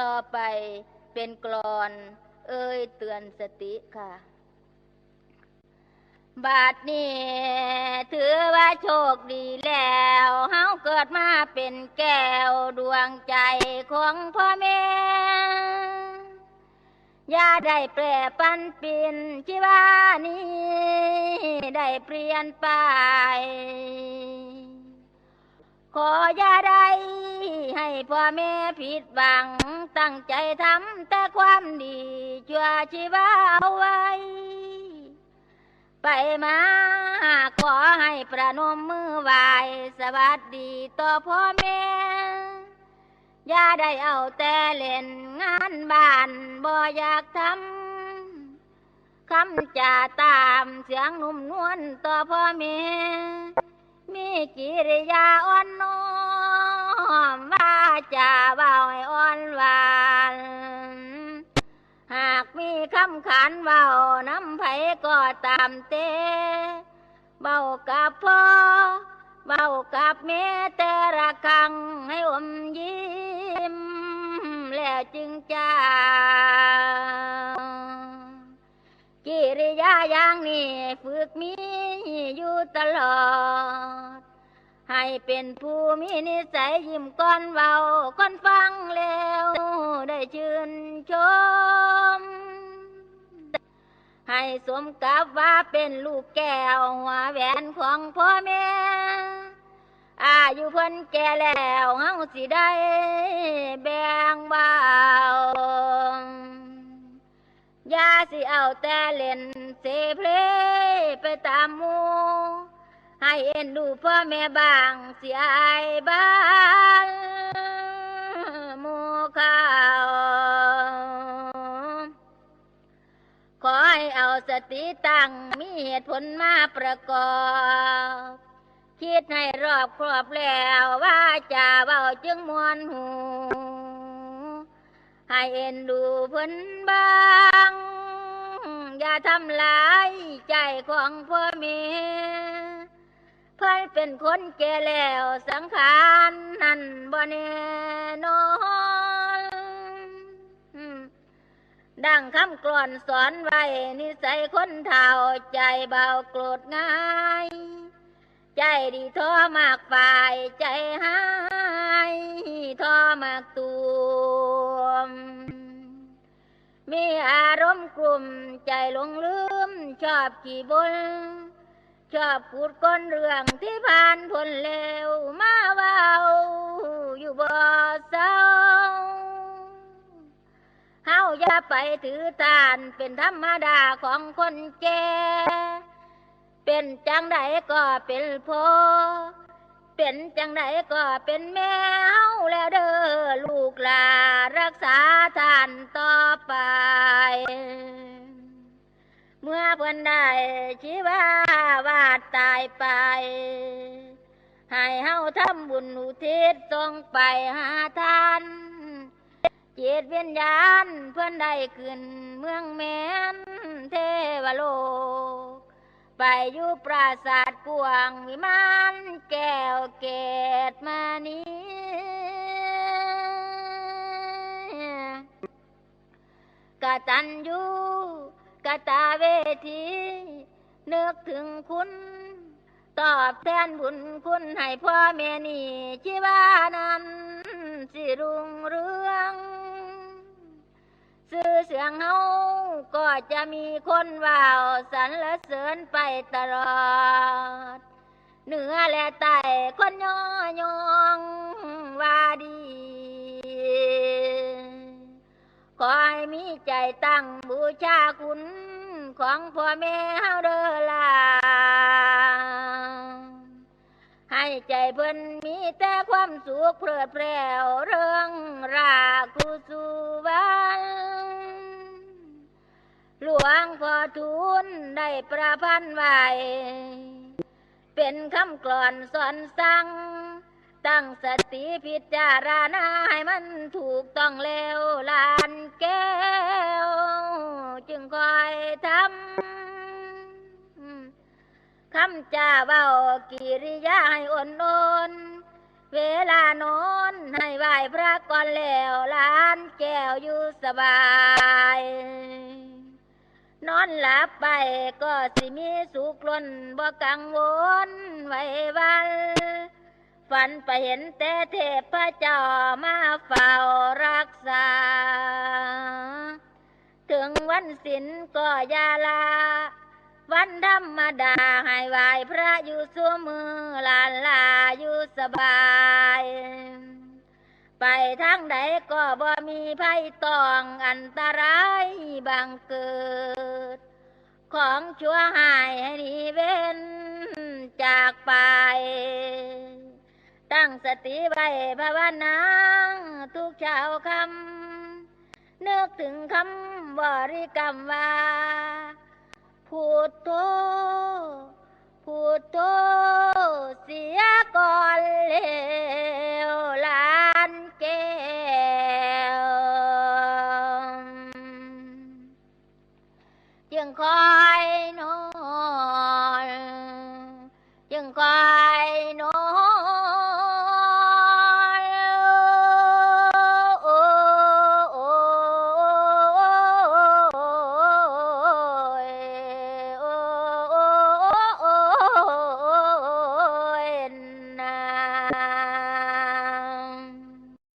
ต่อไปเป็นกรอน เอ่ยเตือนสติค่ะ บาดนี้ถือว่าโชคดีแล้วเฮาเกิดมาเป็นแก้วดวงใจของพ่อแม่ย่าได้แปรปันปลี่ยนชีวานี้ได้เปลี่ยนไป ขออย่าได้ พ่อแม่ผิดหวัง ตั้งใจทำแต่ความดีชั่วชีวาเอาไว้ ไปมาขอให้ประนมมือไหวสวัสดีต่อพ่อแม่ อย่าได้เอาแต่เล่นงานบ้านบ่อยากทำคำจะตามเสียงนุ่มนวลต่อพ่อแม่ มีกิริยาอ่อนน้อม ว่าจะเบาให้อ่อนหวานหากมีคำขานเบาน้ำไผก็ตามเตเบากับพ่อเบากับแม่แต่ละครั้งให้อมยิ้ม แล้วจึงจ้ากิริยาอย่างนี้ฝึกมีอยู่ตลอด ให้เป็นผู้มีนิสัยยิ้มก้อนเบาคนฟังแล้ว ได้ชื่นชม ให้สมกับว่าเป็นลูกแก้วหัวแหวนของพ่อแม่อายุเพิ่นแก่แล้วเฮาสิได้แบ่งเบาอย่าสิเอาแต่เล่นเสเพลไปตามมู ให้เอ็นดูพ่อแม่บางเสียอบ้านหมู่เขาขอให้เอาสติตั้งมีเหตุผลมาประกอบ คิดให้รอบครอบแล้วว่าจะเบาจึงมวนหู ให้เอ็นดูเพิ่นบ้างอย่าทำลายใจของพ่อแม่ เพิ่นเป็นคนแก่แล้วสังขารนั่นบ่แน่นอนดังคำกลอนสอนไว้ นิสัยคนเฒ่าใจเบาโกรธง่าย ใจดีท้อมากฝ่ายใจหายท้อมากตูมมีอารมณ์กลุ่มใจหลงลืมชอบขี่บน ชอบพูดก้นเรื่องที่ผ่านพ้นเลวมาเว้าอยู่บ่เศร้าเฮาอย่าไปถือทานเป็นธรรมดาของคนแก่เป็นจังใดก็เป็นพ่อเป็นจังใดก็เป็นแม่เฮาแล้วเด้อลูกหลารักษาทานต่อไป เมื่อนได้ชีวาวาดตายไป ให้เฮาทำบุญอุทิศส่งไปหาท่านจิตวิญญาณเพื่อนได้ขึ้นเมืองแมนเทวโลก ไปอยู่ปราสาทกวางวิมานแก้วเกตมานี้กะตันยู กตาเวทีนึกถึงคุณ ตอบแทนบุญคุณให้พ่อแม่นี่ชีวานั้นสิรุงเรืองสื่อเสียงเฮาก็จะมีคนว่าวสรรเสริญไปตลอด เหนือและใต้คนย่อยองว่าดี มีใจตั้งบูชาคุณของพ่อแม่เฮาเด้อล่ะให้ใจเพิ่นมีแต่ความสุขเพลิดเพลวเรื่องรากคูสุวรรหลวงพ่อทูลได้ประพันธ์ไว้เป็นคำกลอนสอนสั่ง ตั้งสติพิจารณาให้มันถูกต้องแล้วลานแก้ว จึงคอยทำคำจาเบากิริยาให้อ่อนโอนเวลานอนให้ไหวพระก่อนแล้วลานแกแก้วอยู่สบาย นอนหลับไปก็สิมีสุขล้นบ่กังวลไว้วัน ฝันไปเห็นแต่เทพเจ้ามาเฝ้ารักษา ถึงวันศิลก็อยาลา วันธรรมดาให้ไหวพระอยู่สู้มือลานลาอยู่สบาย ไปทางใดก็บ่มีภัยต้องอันตรายบังเกิด ของชั่วหายให้หนีเว้นจากไป ตั้งสติไว้ภาวนาทุกเช้าคำนึกถึงคำบริกรรมว่าพุทโตพุทโตเสียก่อนเลวลานเกวยังคอยนอนยังคอย